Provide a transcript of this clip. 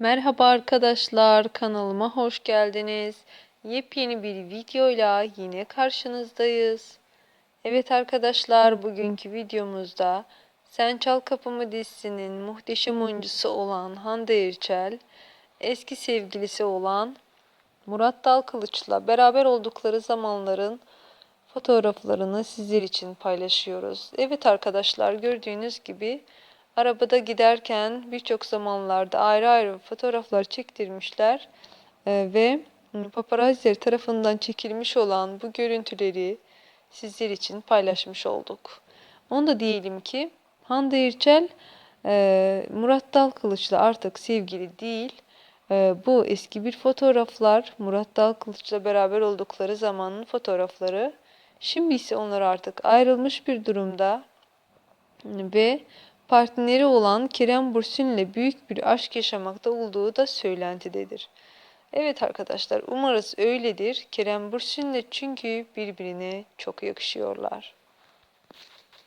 Merhaba arkadaşlar, kanalıma hoş geldiniz. Yepyeni bir videoyla yine karşınızdayız. Evet arkadaşlar, bugünkü videomuzda Sen Çal Kapımı dizisinin muhteşem oyuncusu olan Hande Erçel, eski sevgilisi olan Murat Dalkılıç'la beraber oldukları zamanların fotoğraflarını sizler için paylaşıyoruz. Evet arkadaşlar, gördüğünüz gibi Arabada giderken birçok zamanlarda ayrı ayrı fotoğraflar çektirmişler Ee, ve paparazziler tarafından çekilmiş olan bu görüntüleri sizler için paylaşmış olduk. Onu da diyelim ki Hande Erçel e, Murat Dalkılıç'la artık sevgili değil. E, bu eski bir fotoğraflar Murat Dalkılıç'la beraber oldukları zamanın fotoğrafları. Şimdi ise onlar artık ayrılmış bir durumda ve partneri olan Kerem Bürsin'le büyük bir aşk yaşamakta olduğu da söylentidedir. Evet arkadaşlar umarız öyledir. Kerem Bürsin'le çünkü birbirine çok yakışıyorlar.